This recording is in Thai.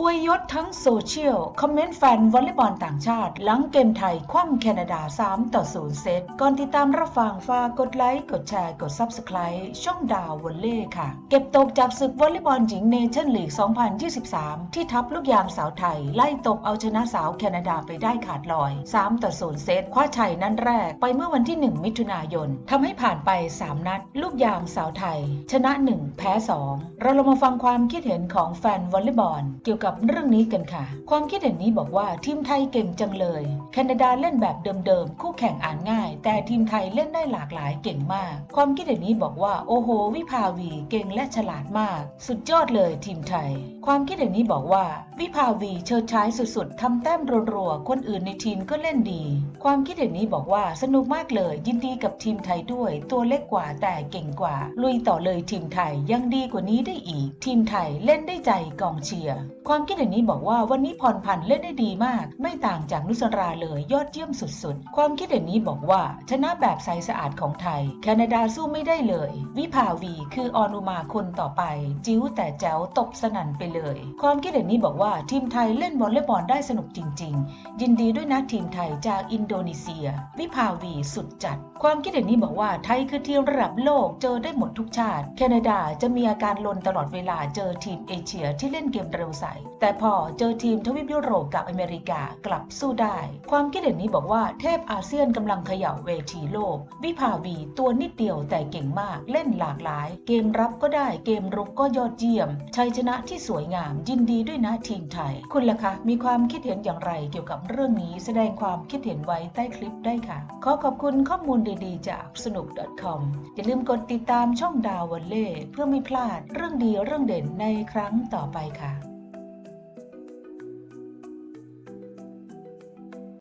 อวยยศทั้งโซเชียล คอมเมนต์แฟนวอลเลย์บอลต่างชาติ หลังเกมไทย คว่ำแคนาดา 3 ต่อ 0 เซต ก่อนติดตามรับฟังฝากกดไลค์ กดแชร์ กด Subscribe ช่องดาววอลเล่ค่ะ เก็บตกจากศึกวอลเลย์บอลหญิงเนชั่นลีก 2023 ที่ทัพลูกยางสาวไทย ไล่ตบเอาชนะสาวแคนาดาไปได้ขาดลอย 3 ต่อ 0 เซต คว้าชัยนัดแรก ไปเมื่อวันที่ 1 มิถุนายนทำให้ผ่านไป 3 นัด ลูกยางสาวไทย ชนะ 1 แพ้ 2 เราลองมาฟังความคิดเห็นของแฟนวอลเลย์บอลเกี่ยวกับเรื่องนี้กันค่ะ ความคิดเห็นนี้บอกว่าทีมไทยเก่งจังเลย แคนาดาเล่นแบบเดิมๆ คู่แข่งอ่านง่าย แต่ทีมไทยเล่นได้หลากหลายเก่งมาก ความคิดเห็นนี้บอกว่าโอ้โห วิภาวีเก่งและฉลาดมาก สุดยอดเลยทีมไทย ความคิดเห็นนี้บอกว่า วิภาวีเชิดชายสุดๆทำแต้มรัวๆคนอื่นในทีมก็เล่นดี ความคิดเห็นนี้บอกว่าสนุกมากเลยยินดีกับทีมไทยด้วย ตัวเล็กกว่าแต่เก่งกว่า ลุยต่อเลยทีมไทยยังดีกว่านี้ได้อีก ทีมไทยเล่นได้ใจกองเชียร์ความความคิดเห็นนี้บอกว่าวันนี้พรพันธ์เล่นได้ดีมาก ไม่ต่างจากนุสราเลยยอดเยี่ยมสุดๆ ความคิดเห็นนี้บอกว่า ชนะแบบใสสะอาดของไทย แคนาดาสู้ไม่ได้เลย วิภาวีคือออนุมาคนต่อไป จิ้วแต่แจ๋วตบสนั่นไปเลย ความคิดเห็นนี้บอกว่าทีมไทยเล่นวอลเลย์บอลได้สนุกจริง ๆ ยินดีด้วยนะทีมไทยจากอินโดนีเซีย วิภาวีสุดจัด ความคิดเห็นนี้บอกว่าไทยคือทีมระดับโลกเจอได้หมดทุกชาติ แคนาดาจะมีอาการลนตลอดเวลาเจอทีมเอเชียที่เล่นเกมเร็วใสแต่พอเจอทีมทวีปยุโรปกับอเมริกากลับสู้ได้ ความคิดเห็นนี้บอกว่าเทพอาเซียนกำลังเขย่าเวทีโลก วิภาวีตัวนิดเดียวแต่เก่งมากเล่นหลากหลาย เกมรับก็ได้เกมรุกก็ยอดเยี่ยม ชัยชนะที่สวยงามยินดีด้วยนะทีมไทย คุณล่ะคะมีความคิดเห็นอย่างไรเกี่ยวกับเรื่องนี้แสดงความคิดเห็นไว้ใต้คลิปได้ค่ะ ขอขอบคุณข้อมูลดีๆ จากสนุก .com อย่าลืมกดติดตามช่องดาววันเล่เพื่อไม่พลาดเรื่องดีเรื่องเด่นในครั้งต่อไปค่ะ